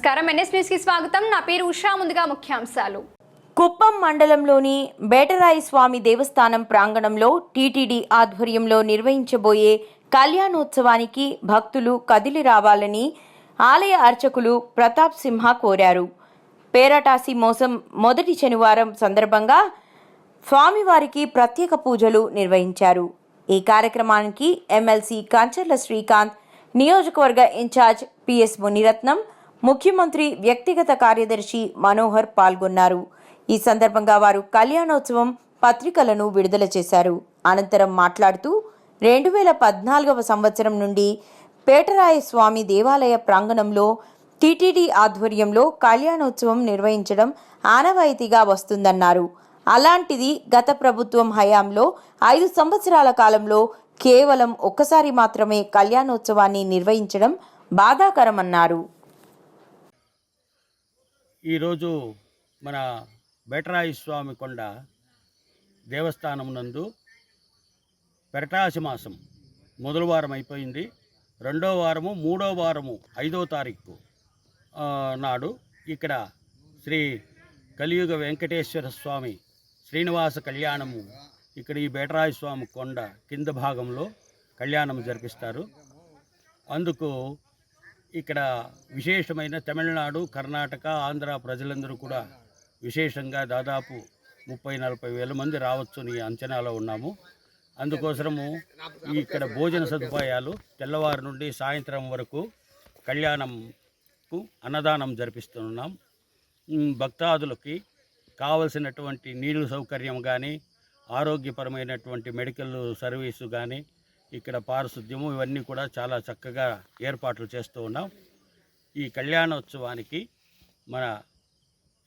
నమస్కారం. ఎన్ఎస్ స్వాగతం. నా పేరు ఉషా. ముందుగా ముఖ్యాంశాలు. కుప్పం మండలంలోని బేటరాయి స్వామి దేవస్థానం ప్రాంగణంలో టీటీడీ ఆధ్వర్యంలో నిర్వహించబోయే కళ్యాణోత్సవానికి భక్తులు కదిలి రావాలని ఆలయ అర్చకులు ప్రతాప్ సింహ కోరారు. పేరటాసి మోసం మొదటి శనివారం సందర్భంగా స్వామివారికి ప్రత్యేక పూజలు నిర్వహించారు. ఈ కార్యక్రమానికి ఎమ్మెల్సీ కంచర్ల శ్రీకాంత్ నియోజకవర్గ ఇన్ఛార్జ్ పిఎస్ మునిరత్నం ముఖ్యమంత్రి వ్యక్తిగత కార్యదర్శి మనోహర్ పాల్గొన్నారు. ఈ సందర్భంగా వారు కళ్యాణోత్సవం పత్రికలను విడుదల చేశారు. అనంతరం మాట్లాడుతూ రెండు వేల పద్నాలుగవ సంవత్సరం నుండి పేటరాయస్వామి దేవాలయ ప్రాంగణంలో టీటీడీ ఆధ్వర్యంలో కళ్యాణోత్సవం నిర్వహించడం ఆనవాయితీగా వస్తుందన్నారు. అలాంటిది గత ప్రభుత్వం హయాంలో ఐదు సంవత్సరాల కాలంలో కేవలం ఒక్కసారి మాత్రమే కళ్యాణోత్సవాన్ని నిర్వహించడం బాధాకరమన్నారు. ఈరోజు మన బెటరాయి స్వామి కొండ దేవస్థానం నందు పెరటాసి మాసం మొదటి వారం అయిపోయింది. రెండో వారము మూడో వారము ఐదో తారీఖు నాడు ఇక్కడ శ్రీ కలియుగ వెంకటేశ్వర స్వామి శ్రీనివాస కళ్యాణము ఇక్కడ ఈ బేటరాయి స్వామి కొండ కింద భాగంలో కళ్యాణం జరిపిస్తారు. అందుకు ఇక్కడ విశేషమైన తమిళనాడు కర్ణాటక ఆంధ్ర ప్రజలందరూ కూడా విశేషంగా దాదాపు ముప్పై నలభై వేల మంది రావచ్చని అంచనాలో ఉన్నాము. అందుకోసము ఇక్కడ భోజన సదుపాయాలు తెల్లవారు నుండి సాయంత్రం వరకు కళ్యాణంకు అన్నదానం జరిపిస్తున్నాం. భక్తాదులకి కావలసినటువంటి నీళ్ళు సౌకర్యం కానీ ఆరోగ్యపరమైనటువంటి మెడికల్ సర్వీసు కానీ ఇక్కడ పారిశుద్ధ్యము ఇవన్నీ కూడా చాలా చక్కగా ఏర్పాట్లు చేస్తూ ఉన్నాం. ఈ కళ్యాణోత్సవానికి మన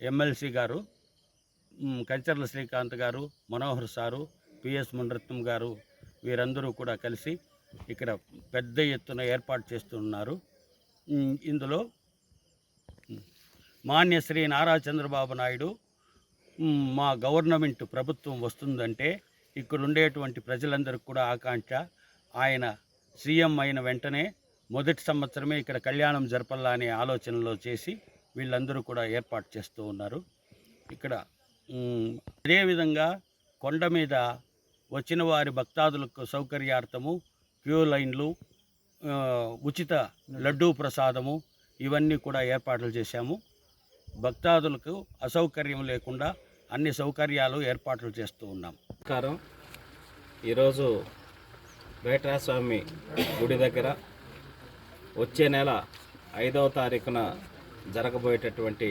ఎమ్మెల్సీ గారు కంచర్ల శ్రీకాంత్ గారు మనోహర్ సారు పిఎస్ మునరత్నం గారు వీరందరూ కూడా కలిసి ఇక్కడ పెద్ద ఎత్తున ఏర్పాటు చేస్తున్నారు ఇందులో మాన్య శ్రీ నారా చంద్రబాబు నాయుడు మా గవర్నమెంట్ ప్రభుత్వం వస్తుందంటే ఇక్కడ ఉండేటువంటి ప్రజలందరికీ కూడా ఆకాంక్ష. ఆయన సీఎం అయిన వెంటనే మొదటి సంవత్సరమే ఇక్కడ కళ్యాణం జరపల్లా అనే ఆలోచనలో చేసి వీళ్ళందరూ కూడా ఏర్పాటు చేస్తూ ఉన్నారు. ఇక్కడ అదేవిధంగా కొండ మీద వచ్చిన వారి భక్తాదులకు సౌకర్యార్థము క్యూ లైన్లు ఉచిత లడ్డూ ప్రసాదము ఇవన్నీ కూడా ఏర్పాట్లు చేశాము. భక్తాదులకు అసౌకర్యం లేకుండా అన్ని సౌకర్యాలు ఏర్పాట్లు చేస్తూ ఉన్నాం. నమస్కారం. ఈరోజు వేటరాస్వామి గుడి దగ్గర వచ్చే నెల ఐదవ తారీఖున జరగబోయేటటువంటి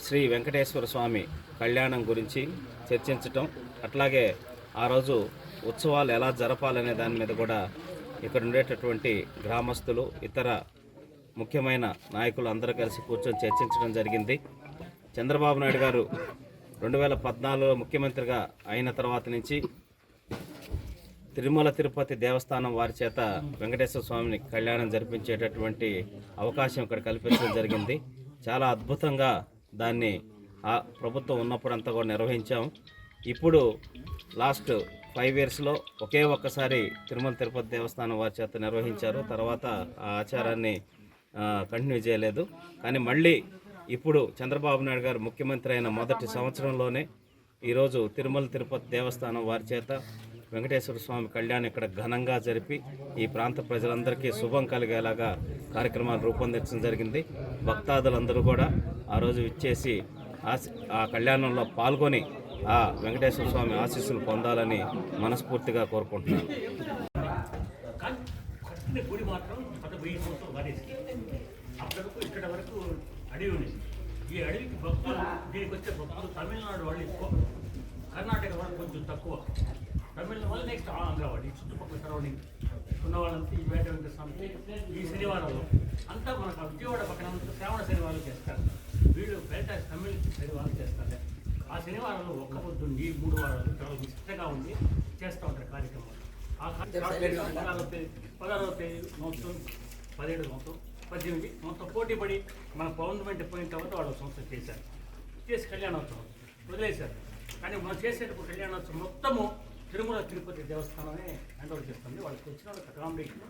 శ్రీ వెంకటేశ్వర స్వామి కళ్యాణం గురించి చర్చించటం అట్లాగే ఆ రోజు ఉత్సవాలు ఎలా జరపాలనే దాని మీద కూడా ఇక్కడ ఉండేటటువంటి గ్రామస్తులు ఇతర ముఖ్యమైన నాయకులు అందరూ కలిసి కూర్చొని చర్చించడం జరిగింది. చంద్రబాబు నాయుడు గారు రెండు వేల పద్నాలుగులో ముఖ్యమంత్రిగా అయిన తర్వాత నుంచి తిరుమల తిరుపతి దేవస్థానం వారి చేత వెంకటేశ్వర స్వామిని కళ్యాణం జరిపించేటటువంటి అవకాశం ఇక్కడ కల్పించడం జరిగింది. చాలా అద్భుతంగా దాన్ని ఆ ప్రభుత్వం ఉన్నప్పుడంతా కూడా నిర్వహించాం. ఇప్పుడు లాస్ట్ ఫైవ్ ఇయర్స్లో ఒకే ఒక్కసారి తిరుమల తిరుపతి దేవస్థానం వారి చేత నిర్వహించారు. తర్వాత ఆ ఆచారాన్ని కంటిన్యూ చేయలేదు. కానీ మళ్ళీ ఇప్పుడు చంద్రబాబు నాయుడు గారు ముఖ్యమంత్రి అయిన మొదటి సంవత్సరంలోనే ఈరోజు తిరుమల తిరుపతి దేవస్థానం వారి చేత వెంకటేశ్వర స్వామి కళ్యాణం ఇక్కడ ఘనంగా జరిపి ఈ ప్రాంత ప్రజలందరికీ శుభం కలిగేలాగా కార్యక్రమాలు రూపొందించడం జరిగింది. భక్తాదులందరూ కూడా ఆ రోజు ఇచ్చేసి ఆ కళ్యాణంలో పాల్గొని ఆ వెంకటేశ్వర స్వామి ఆశీస్సులు పొందాలని మనస్ఫూర్తిగా కోరుకుంటున్నాను. ఇక్కడ వరకు అడవి ఉంది ఈ అడవికి భక్తులు దీనికి వచ్చే భక్తులు తమిళనాడు వాళ్ళు ఎక్కువ కర్ణాటక వాళ్ళు కొంచెం తక్కువ. తమిళనాడు వాళ్ళు నెక్స్ట్ ఆంధ్ర వాళ్ళు ఈ చుట్టుపక్కల సరౌండింగ్ ఉన్న వాళ్ళంతా ఈ వేట వెంకట స్వామికి ఈ శనివారంలో అంతా మనకు విజయవాడ పక్కన శ్రావణ శనివారం చేస్తారు. వీళ్ళు బయట తమిళ శనివారం చేస్తారు. ఆ శనివారంలో ఒక్క పొద్దుండి మూడు వారాలు చాలా నిష్టగా ఉంది చేస్తూ ఉంటారు కార్యక్రమాలు. ఆ కార్యక్రమం పదహారవ తేదీ పదహారవ తేదీ సంవత్సరం పదిహేడు సంవత్సరం పద్దెనిమిది మొత్తం పోటీ పడి మన గవర్నమెంట్ పోయిన తర్వాత వాళ్ళు సంవత్సరం చేశారు. చేసి కళ్యాణోత్సవం వదిలేశారు. కానీ మనం చేసేటప్పుడు కళ్యాణోత్సవం మొత్తము తిరుమల తిరుపతి దేవస్థానమే హ్యాండ్ ఓవర్ చేస్తుంది వాళ్ళకి వచ్చిన వాళ్ళకి అకామిడేషన్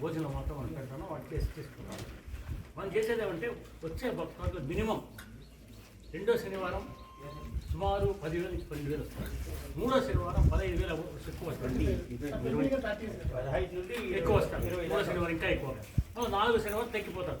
భోజనం మాత్రం మనం పెడతాను. వాళ్ళు చేసి తీసుకుంటాం మనం చేసేది ఏమంటే వచ్చే భక్తులకు మినిమం రెండో శనివారం సుమారు పదివేల నుంచి పన్నెండు వేలు వస్తుంది. మూడో శనివారం పదహైదు వేల ఎక్కువ వస్తుంది. పదహైదు నుండి ఎక్కువ వస్తారు మూడో శనివారం ఇంకా ఎక్కువ. నాలుగో శనివారం తగ్గిపోతారు.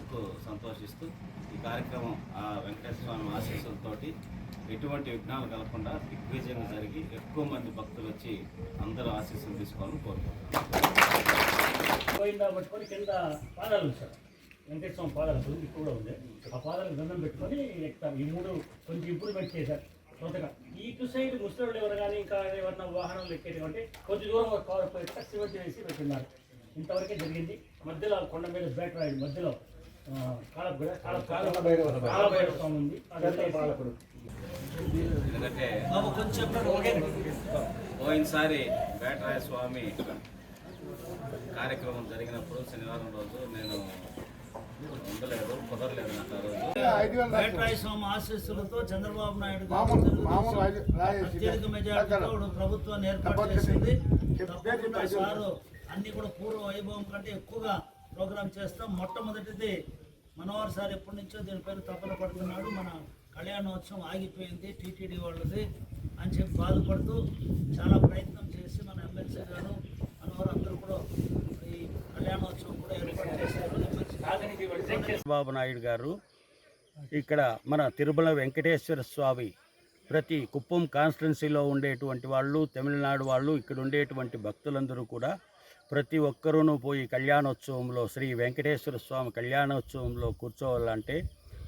నాకు సంతోషిస్తూ ఈ కార్యక్రమం ఆ వెంకటేశ్వర స్వామి ఆశీస్సులతోటి ఎటువంటి విఘ్నాలు కలగకుండా దిగ్విజయంగా జరిగి ఎక్కువ మంది భక్తులు వచ్చి అందరూ ఆశీస్సులు తీసుకోవాలని కోరుకుంటున్నాను పోయిందా పట్టుకొని కింద పాదాలు ఉంచారు. వెంకటేశ్వర స్వామి పాదాలు గురించి కూడా ఉంది. ఆ పాదాలకు దండం పెట్టుకొని ఎక్కుతాం ఈ మూడు కొంచెం ఇంప్రూవ్మెంట్ చేశారు. కొత్తగా. ఇటు సైడ్ ముసలి ఎవరు కానీ ఇంకా ఎవరైనా వాహనాలు ఎక్కేది అంటే కొంచెం దూరం ఒక కారు పోయి సిమెంట్ వేసి పెట్టినారు. ఇంతవరకే జరిగింది. మధ్యలో కొండ మీద బ్యాట్ రాయి మధ్యలో. పోయినసారి వేటరాయ స్వామి కార్యక్రమం జరిగినప్పుడు శనివారం రోజు నేను ఉండలేదు కుదరలేదు నాకు ఆ రోజు. వేటరాయ స్వామి ఆశీస్సులతో చంద్రబాబు నాయుడు అత్యధిక మెజార్టీతో ఇప్పుడు ప్రభుత్వాన్ని ఏర్పాటు చేసింది. తప్పకుండా సారు అన్ని కూడా పూర్వ వైభవం కంటే ఎక్కువగా ప్రోగ్రామ్ చేస్తాం. మొట్టమొదటిది మనోహర్ సార్ ఎప్పటి నుంచో దీనిపైన తపన పడుతున్నాడు. మన కళ్యాణోత్సవం ఆగిపోయింది టీటీడీ వాళ్ళది అని చెప్పి బాధపడుతూ చాలా ప్రయత్నం చేసి మన ఎమ్మెల్సీ గారు మనోహర్ అందరూ కూడా ఈ కళ్యాణోత్సవం కూడా ఏర్పాటు చేశారు. బాబు నాయుడు గారు ఇక్కడ మన తిరుమల వెంకటేశ్వర స్వామి ప్రతి కుప్పం కాన్స్టిట్యున్సీలో ఉండేటువంటి వాళ్ళు తమిళనాడు వాళ్ళు ఇక్కడ ఉండేటువంటి భక్తులందరూ కూడా ప్రతి ఒక్కరూనూ పోయి కళ్యాణోత్సవంలో శ్రీ వెంకటేశ్వర స్వామి కళ్యాణోత్సవంలో కూర్చోవాలంటే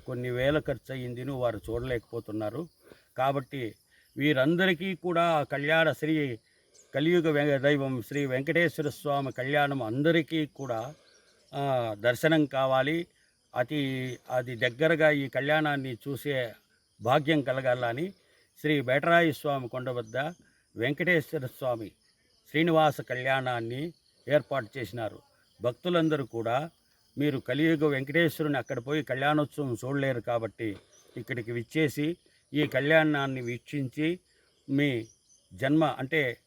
కొన్ని వేల ఖర్చు అయ్యిందిను వారు చూడలేకపోతున్నారు. కాబట్టి వీరందరికీ కూడా కళ్యాణ శ్రీ కలియుగ వెంక దైవం శ్రీ వెంకటేశ్వర స్వామి కళ్యాణం అందరికీ కూడా దర్శనం కావాలి. అతి అది దగ్గరగా ఈ కళ్యాణాన్ని చూసే భాగ్యం కలగాలని శ్రీ బేటరాయి స్వామి కొండ వద్ద వెంకటేశ్వర స్వామి శ్రీనివాస కళ్యాణాన్ని ఏర్పాటు చేసినారు. భక్తులందరూ కూడా మీరు కలియుగ వెంకటేశ్వరుని అక్కడ పోయి కళ్యాణోత్సవం చూడలేరు కాబట్టి ఇక్కడికి విచ్చేసి ఈ కళ్యాణాన్ని వీక్షించి మీ జన్మ అంటే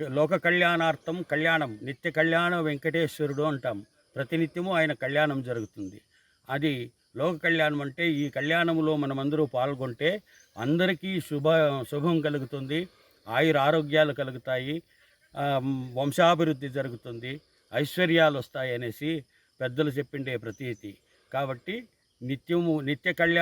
లోక కళ్యాణార్థం కళ్యాణం నిత్య కళ్యాణ వెంకటేశ్వరుడు అంటాం. ప్రతినిత్యము ఆయన కళ్యాణం జరుగుతుంది. అది లోక కళ్యాణం అంటే ఈ కళ్యాణంలో మనమందరూ పాల్గొంటే అందరికీ శుభ శుభం కలుగుతుంది. ఆయుర ఆరోగ్యాలు కలుగుతాయి. వంశాభివృద్ధి జరుగుతుంది ఐశ్వర్యాలు వస్తాయి అనేసి పెద్దలు చెప్పిండే ప్రతీతి. కాబట్టి నిత్యము నిత్య కళ్యాణ